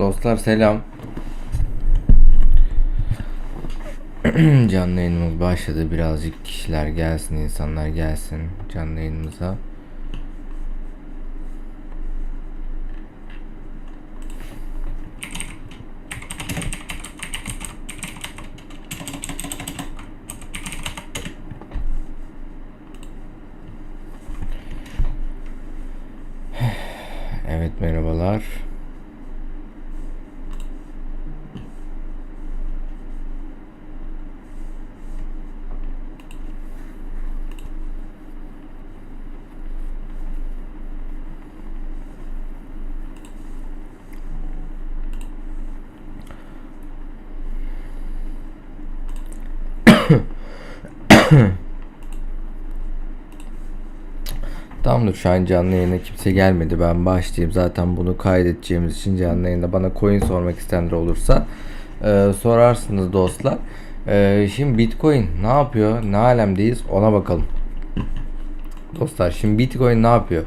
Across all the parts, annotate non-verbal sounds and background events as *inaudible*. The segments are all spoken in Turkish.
Dostlar selam. *clears throat* canlı yayınımız başladı. Birazcık kişiler gelsin, insanlar gelsin canlı yayınımıza. *sighs* Evet merhabalar. Tamamdır şu an canlı yayına kimse gelmedi. Ben başlayayım. Zaten bunu kaydedeceğimiz için canlı yayında bana coin sormak isteyenler olursa e, sorarsınız dostlar. E, şimdi Bitcoin ne yapıyor? Ne alemdeyiz? Ona bakalım. Dostlar şimdi Bitcoin ne yapıyor?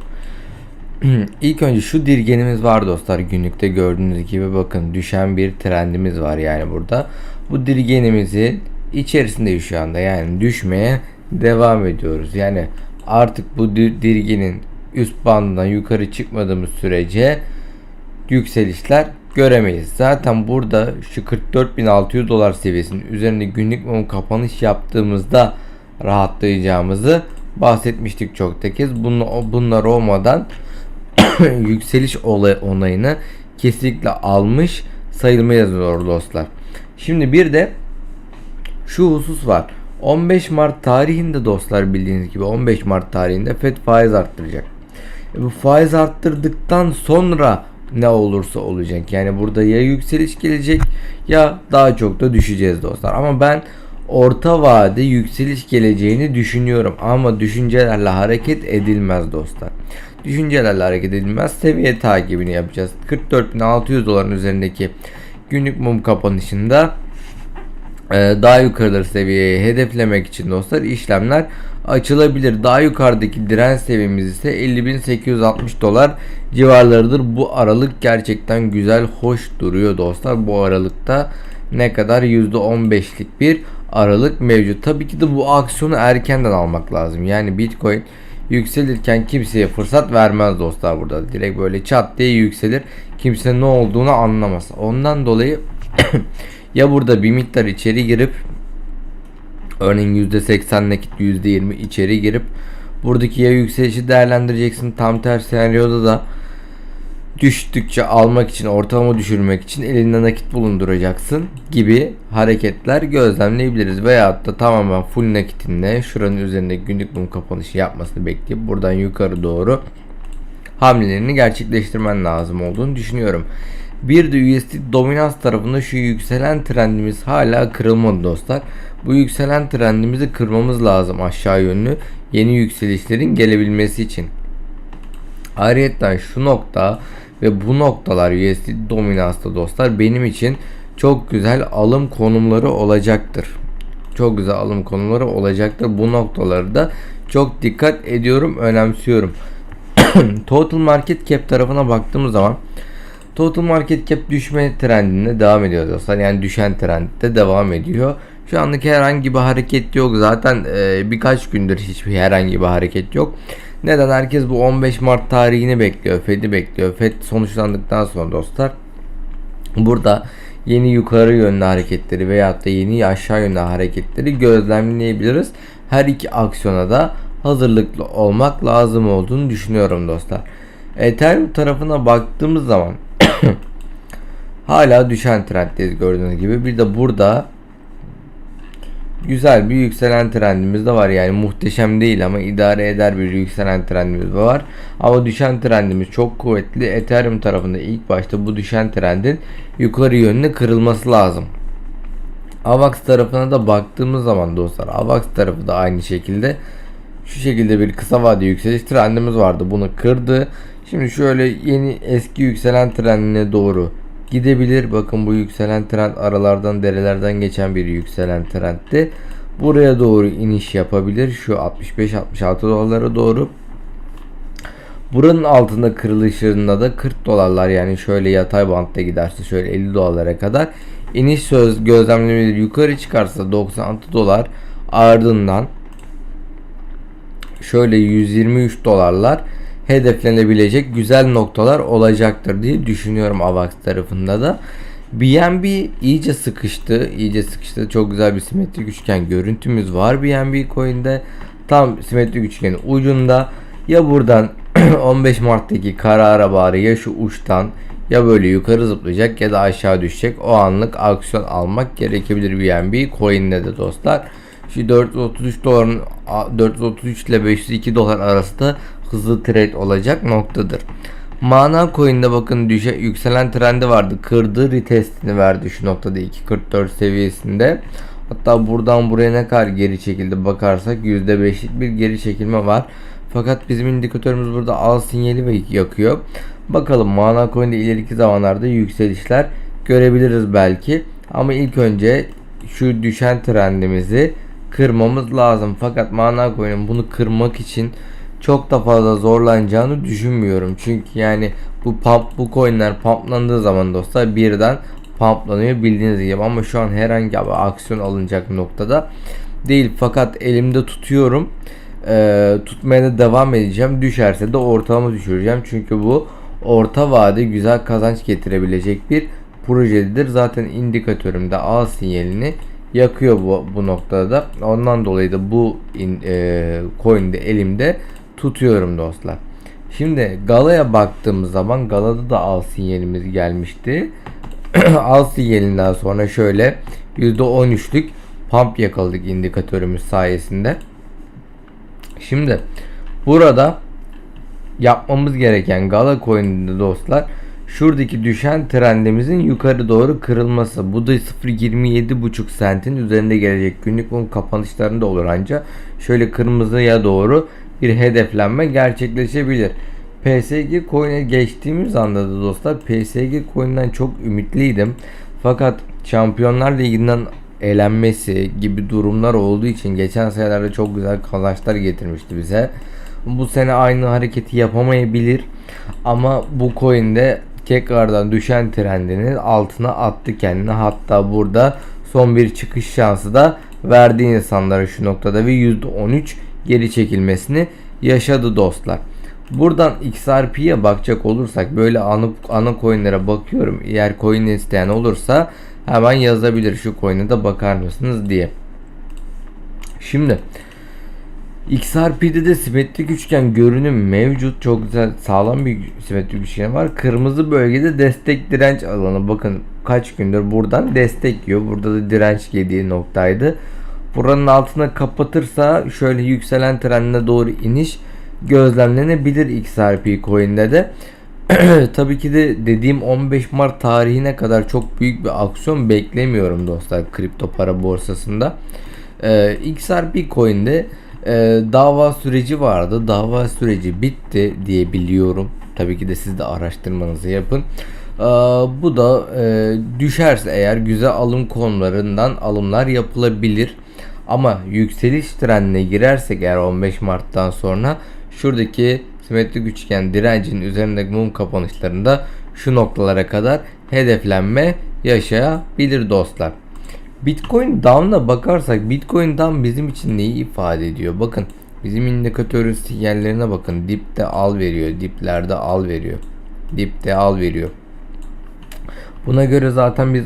*clears throat* İlk önce şu dirgenimiz var dostlar. Günlükte gördüğünüz gibi bakın düşen bir trendimiz var yani burada. Bu dirgenimizin içerisindeyiz şu anda. Yani düşmeye devam ediyoruz. Yani artık bu dirginin üst bandından yukarı çıkmadığımız sürece yükselişler göremeyiz. Zaten burada şu 44.600 dolar seviyesinin üzerinde günlük mum kapanış yaptığımızda rahatlayacağımızı bahsetmiştik çok da kez. Bunlar olmadan *coughs* yükseliş olay onayını kesinlikle almış sayılmayız dostlar. Şimdi bir de şu husus var. 15 Mart tarihinde dostlar bildiğiniz gibi 15 Mart tarihinde FED faiz arttıracak. E bu faiz arttırdıktan sonra ne olursa olacak. Yani burada ya yükseliş gelecek ya daha çok da düşeceğiz dostlar. Ama ben orta vade yükseliş geleceğini düşünüyorum. Ama düşüncelerle hareket edilmez dostlar. Düşüncelerle hareket edilmez. Seviye takibini yapacağız. 44.600 doların üzerindeki günlük mum kapanışında daha yukarıları seviyeye hedeflemek için dostlar işlemler açılabilir. Daha yukarıdaki direnç seviyemiz ise 50.860 dolar civarlarıdır. Bu aralık gerçekten güzel, hoş duruyor dostlar. Bu aralıkta ne kadar %15'lik bir aralık mevcut. Tabii ki de bu aksiyonu erkenden almak lazım. Yani Bitcoin yükselirken kimseye fırsat vermez dostlar burada. Direkt böyle çat diye yükselir. Kimse ne olduğunu anlamaz. Ondan dolayı *clears throat* *laughs* Ya burada bir miktar içeri girip örneğin %80 nakit %20 içeri girip buradaki ya yükselişi değerlendireceksin. Tam tersi senaryoda da düştükçe almak için ortalama düşürmek için elinde nakit bulunduracaksın gibi hareketler gözlemleyebiliriz. Veyahut da tamamen full nakitinle şuranın üzerinde günlük mum kapanışı yapmasını bekleyip buradan yukarı doğru hamlelerini gerçekleştirmen lazım olduğunu düşünüyorum. Bir de USD dominans tarafında şu yükselen trendimiz hala kırılmadı dostlar. Bu yükselen trendimizi kırmamız lazım aşağı yönlü yeni yükselişlerin gelebilmesi için. Ayrıca şu nokta ve bu noktalar USD dominansta dostlar benim için çok güzel alım konumları olacaktır. Çok güzel alım konumları olacaktır. Bu noktaları da çok dikkat ediyorum, önemsiyorum. *clears throat* Total market cap tarafına baktığımız zaman Total market cap düşme trendinde devam ediyor dostlar. Yani düşen trendde devam ediyor. Şu anlık herhangi bir hareket yok. Zaten e, birkaç gündür hiçbir herhangi bir hareket yok. Neden? Herkes bu 15 Mart tarihini bekliyor. Fed'i bekliyor. Fed sonuçlandıktan sonra dostlar burada yeni yukarı yönlü hareketleri veyahut da yeni aşağı yönlü hareketleri gözlemleyebiliriz. Her iki aksiyona da hazırlıklı olmak lazım olduğunu düşünüyorum dostlar. Ethereum tarafına baktığımız zaman *coughs* Hala düşen trenddeyiz gördüğünüz gibi. Bir de burada güzel bir yükselen trendimiz de var. Yani muhteşem değil ama idare eder bir yükselen trendimiz var. Ama düşen trendimiz çok kuvvetli. Ethereum tarafında ilk başta bu düşen trendin yukarı yönüne kırılması lazım. AVAX tarafına da baktığımız zaman dostlar AVAX tarafı da aynı şekilde şu şekilde bir kısa vade yükseliş trendimiz vardı. Bunu kırdı. Şimdi şöyle yeni eski yükselen trendine doğru gidebilir. Bakın bu yükselen trend aralardan derelerden geçen bir yükselen trendti. Buraya doğru iniş yapabilir. Şu 65-66 dolara doğru. Buranın altında kırılışında da 40 dolarlar yani şöyle yatay bantta giderse şöyle 50 dolara kadar iniş söz gözlemlemeleri yukarı çıkarsa 96 dolar ardından şöyle 123 dolarlar hedeflenebilecek güzel noktalar olacaktır diye düşünüyorum AVAX tarafında da. BNB iyice sıkıştı. iyice sıkıştı. Çok güzel bir simetrik üçgen görüntümüz var BNB coin'de. Tam simetrik üçgenin ucunda ya buradan *clears throat* 15 Mart'taki karara bağlı ya şu uçtan ya böyle yukarı zıplayacak ya da aşağı düşecek. O anlık aksiyon almak gerekebilir BNB coin'de de dostlar. Şu 433 doların 433 ile 502 dolar arasında hızlı trade olacak noktadır. Mana coin'de bakın düşe yükselen trendi vardı. Kırdı retestini verdi şu noktada 2.44 seviyesinde. Hatta buradan buraya ne kadar geri çekildi bakarsak %5'lik bir geri çekilme var. Fakat bizim indikatörümüz burada al sinyali ve yakıyor. Bakalım Mana Coin'de ileriki zamanlarda yükselişler görebiliriz belki. Ama ilk önce şu düşen trendimizi kırmamız lazım. Fakat Mana Coin'in bunu kırmak için çok da fazla zorlanacağını düşünmüyorum. Çünkü yani bu pump bu coinler pumplandığı zaman dostlar birden pumplanıyor bildiğiniz gibi. Ama şu an herhangi bir aksiyon alınacak noktada değil. Fakat elimde tutuyorum. Ee, tutmaya da devam edeceğim. Düşerse de ortalama düşüreceğim. Çünkü bu orta vade güzel kazanç getirebilecek bir projedir zaten indikatörümde A sinyalini yakıyor bu, bu noktada. Da ondan dolayı da bu in, e, coin'de elimde tutuyorum dostlar. Şimdi Gala'ya baktığımız zaman Gala'da da al sinyalimiz gelmişti. *clears throat* al sinyalinden sonra şöyle %13'lük pump yakaladık indikatörümüz sayesinde. Şimdi burada yapmamız gereken Gala coin'inde dostlar şuradaki düşen trendimizin yukarı doğru kırılması. Bu da 0.27.5 sentin üzerinde gelecek günlük mum kapanışlarında olur ancak şöyle kırmızıya doğru bir hedeflenme gerçekleşebilir. PSG coin'e geçtiğimiz anda da dostlar PSG coin'den çok ümitliydim. Fakat Şampiyonlar Ligi'nden elenmesi gibi durumlar olduğu için geçen senelerde çok güzel kazançlar getirmişti bize. Bu sene aynı hareketi yapamayabilir. Ama bu coin'de tekrardan düşen trendinin altına attı kendini. Hatta burada son bir çıkış şansı da verdi insanlara şu noktada ve %13 geri çekilmesini yaşadı dostlar. Buradan XRP'ye bakacak olursak böyle ana, ana coinlere bakıyorum. Eğer coin isteyen olursa hemen yazabilir şu coin'e de bakar mısınız diye. Şimdi XRP'de de simetrik üçgen görünüm mevcut. Çok güzel sağlam bir simetrik üçgen var. Kırmızı bölgede destek direnç alanı. Bakın kaç gündür buradan destek yiyor. Burada da direnç yediği noktaydı. Buranın altına kapatırsa şöyle yükselen trendine doğru iniş gözlemlenebilir XRP coin'de de. *clears throat* Tabii ki de dediğim 15 Mart tarihine kadar çok büyük bir aksiyon beklemiyorum dostlar kripto para borsasında. Ee, XRP coin'de e, dava süreci vardı. Dava süreci bitti diye biliyorum. Tabii ki de siz de araştırmanızı yapın. Ee, bu da e, düşerse eğer güzel alım konularından alımlar yapılabilir. Ama yükseliş trendine girersek eğer 15 Mart'tan sonra şuradaki simetrik üçgen direncin üzerindeki mum kapanışlarında şu noktalara kadar hedeflenme yaşayabilir dostlar. Bitcoin down'a bakarsak Bitcoin down bizim için neyi ifade ediyor? Bakın bizim indikatörün sinyallerine bakın. Dipte al veriyor. Diplerde al veriyor. Dipte al veriyor. Buna göre zaten biz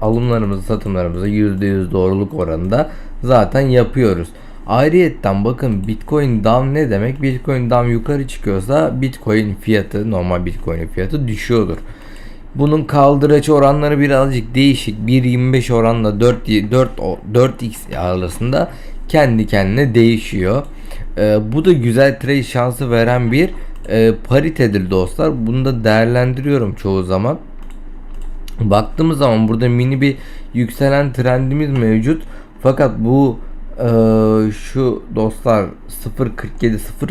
alımlarımızı satımlarımızı %100 doğruluk oranında zaten yapıyoruz. Ayrıyetten bakın Bitcoin down ne demek? Bitcoin down yukarı çıkıyorsa Bitcoin fiyatı normal Bitcoin fiyatı düşüyordur. Bunun kaldıraç oranları birazcık değişik. 1.25 oranla 4 4 4x arasında kendi kendine değişiyor. Ee, bu da güzel trade şansı veren bir e, paritedir dostlar. Bunu da değerlendiriyorum çoğu zaman. Baktığımız zaman burada mini bir yükselen trendimiz mevcut. Fakat bu e, şu dostlar 0.47 0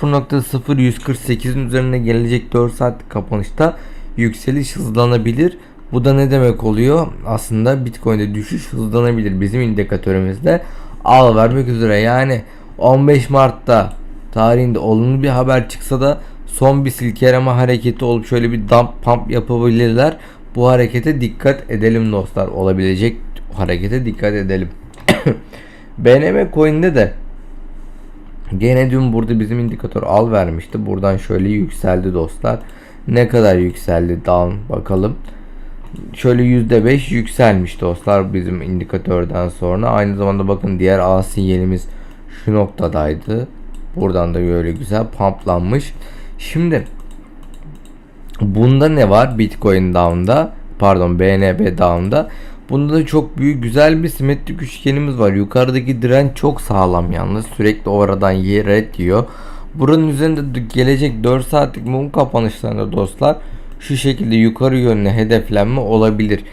0.0148'in üzerine gelecek 4 saat kapanışta yükseliş hızlanabilir. Bu da ne demek oluyor? Aslında Bitcoin'de düşüş hızlanabilir. Bizim indikatörümüzde al vermek üzere. Yani 15 Mart'ta tarihinde olumlu bir haber çıksa da son bir silkeleme hareketi olup şöyle bir dump pump yapabilirler. Bu harekete dikkat edelim dostlar. Olabilecek harekete dikkat edelim. *coughs* BNB coin'de de gene dün burada bizim indikatör al vermişti. Buradan şöyle yükseldi dostlar. Ne kadar yükseldi down bakalım. Şöyle %5 yükselmiş dostlar bizim indikatörden sonra. Aynı zamanda bakın diğer A sinyalimiz şu noktadaydı. Buradan da böyle güzel pumplanmış. Şimdi bunda ne var Bitcoin down'da? Pardon BNB down'da. Bunda da çok büyük güzel bir simetrik üçgenimiz var. Yukarıdaki direnç çok sağlam yalnız. Sürekli oradan yer diyor. Buranın üzerinde gelecek 4 saatlik mum kapanışlarında dostlar şu şekilde yukarı yönlü hedeflenme olabilir.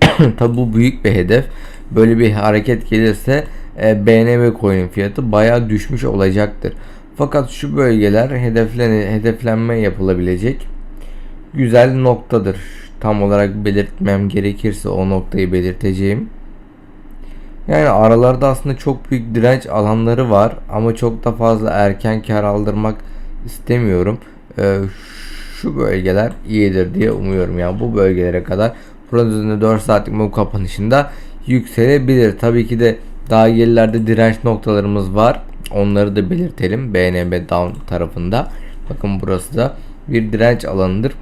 *coughs* Tabi bu büyük bir hedef. Böyle bir hareket gelirse e, BNB coin fiyatı bayağı düşmüş olacaktır. Fakat şu bölgeler hedeflen hedeflenme yapılabilecek güzel noktadır. Tam olarak belirtmem gerekirse o noktayı belirteceğim. Yani aralarda aslında çok büyük direnç alanları var ama çok da fazla erken kar aldırmak istemiyorum. Ee, şu bölgeler iyidir diye umuyorum. Yani bu bölgelere kadar buranın üzerinde 4 saatlik mum kapanışında yükselebilir. Tabii ki de daha gerilerde direnç noktalarımız var. Onları da belirtelim. BNB down tarafında. Bakın burası da bir direnç alanıdır.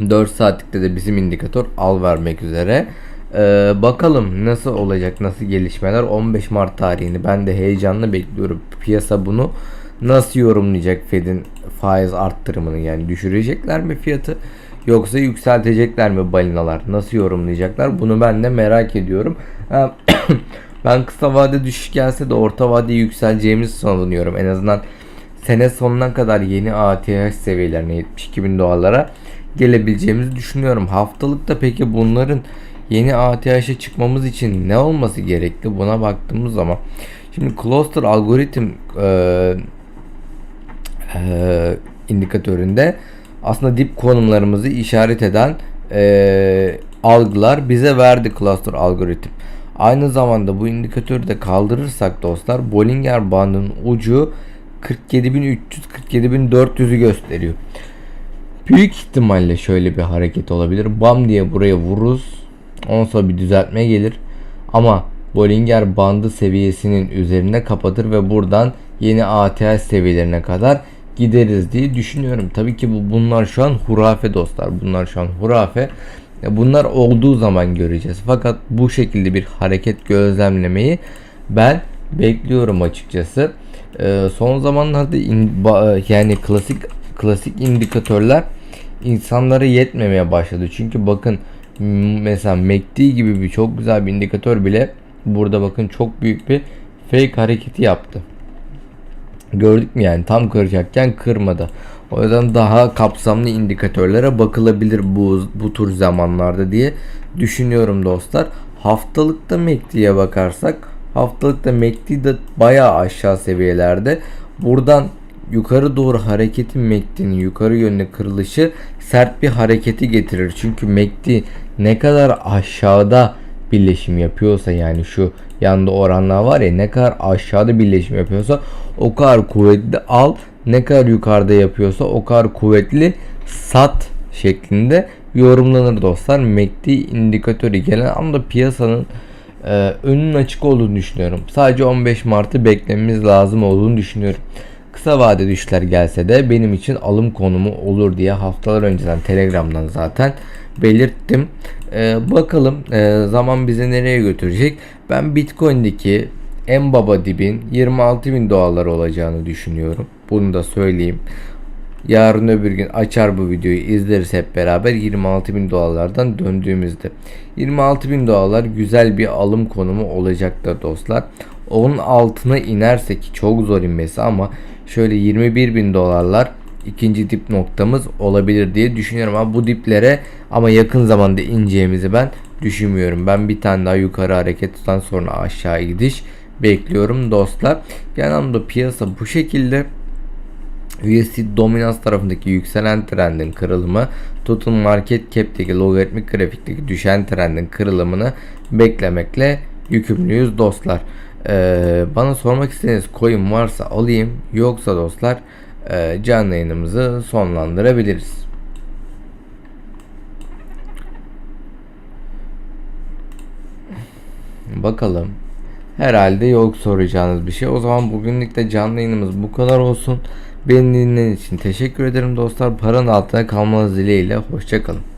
4 saatlikte de bizim indikatör al vermek üzere. Ee, bakalım nasıl olacak, nasıl gelişmeler 15 Mart tarihini ben de heyecanla bekliyorum. Piyasa bunu nasıl yorumlayacak Fed'in faiz arttırımını yani düşürecekler mi fiyatı yoksa yükseltecekler mi balinalar nasıl yorumlayacaklar bunu ben de merak ediyorum. *coughs* ben kısa vade düşüş gelse de orta vade yükseleceğimizi savunuyorum. En azından sene sonuna kadar yeni ATH seviyelerine 72 bin dolarlara gelebileceğimizi düşünüyorum. Haftalıkta peki bunların yeni ATH'e çıkmamız için ne olması gerekli buna baktığımız zaman şimdi cluster algoritm e, e, indikatöründe aslında dip konumlarımızı işaret eden e, algılar bize verdi cluster algoritm. Aynı zamanda bu indikatörü de kaldırırsak dostlar Bollinger bandının ucu 47.300 47.400'ü gösteriyor. Büyük ihtimalle şöyle bir hareket olabilir. Bam diye buraya vururuz. Ondan sonra bir düzeltme gelir. Ama Bollinger bandı seviyesinin üzerinde kapatır ve buradan yeni ATH seviyelerine kadar gideriz diye düşünüyorum. Tabii ki bu bunlar şu an hurafe dostlar. Bunlar şu an hurafe. Bunlar olduğu zaman göreceğiz. Fakat bu şekilde bir hareket gözlemlemeyi ben bekliyorum açıkçası. Ee, son zamanlarda ba, yani klasik klasik indikatörler insanlara yetmemeye başladı. Çünkü bakın mesela MACD gibi bir çok güzel bir indikatör bile burada bakın çok büyük bir fake hareketi yaptı. Gördük mü yani tam kıracakken kırmadı. O yüzden daha kapsamlı indikatörlere bakılabilir bu bu tür zamanlarda diye düşünüyorum dostlar. Haftalıkta MACD'ye bakarsak haftalıkta MACD de bayağı aşağı seviyelerde. Buradan yukarı doğru hareketin MACD'nin yukarı yönlü kırılışı sert bir hareketi getirir. Çünkü MACD ne kadar aşağıda birleşim yapıyorsa yani şu yanda oranlar var ya ne kadar aşağıda birleşim yapıyorsa o kadar kuvvetli al ne kadar yukarıda yapıyorsa o kadar kuvvetli sat şeklinde yorumlanır dostlar. MACD indikatörü gelen anda piyasanın e, önünün açık olduğunu düşünüyorum. Sadece 15 Mart'ı beklememiz lazım olduğunu düşünüyorum. Kısa vade düşler gelse de benim için alım konumu olur diye haftalar önceden Telegram'dan zaten belirttim. Ee, bakalım e, zaman bizi nereye götürecek. Ben Bitcoin'deki en baba dibin 26 bin dolar olacağını düşünüyorum. Bunu da söyleyeyim. Yarın öbür gün açar bu videoyu izleriz hep beraber 26 bin dolarlardan döndüğümüzde. 26 bin dolar güzel bir alım konumu olacaktır dostlar. Onun altına inerse ki çok zor inmesi ama şöyle 21 bin dolarlar ikinci dip noktamız olabilir diye düşünüyorum. Ama bu diplere ama yakın zamanda ineceğimizi ben düşünmüyorum. Ben bir tane daha yukarı hareketten sonra aşağı gidiş bekliyorum dostlar. Genel anlamda piyasa bu şekilde. USD dominans tarafındaki yükselen trendin kırılımı, tutun market cap'teki logaritmik grafikteki düşen trendin kırılımını beklemekle yükümlüyüz dostlar. Ee, bana sormak istediğiniz coin varsa alayım. Yoksa dostlar e, canlı yayınımızı sonlandırabiliriz. Bakalım. Herhalde yok soracağınız bir şey. O zaman bugünlük de canlı yayınımız bu kadar olsun. Beni dinlediğiniz için teşekkür ederim dostlar. Paranın altına kalmanız dileğiyle. Hoşçakalın.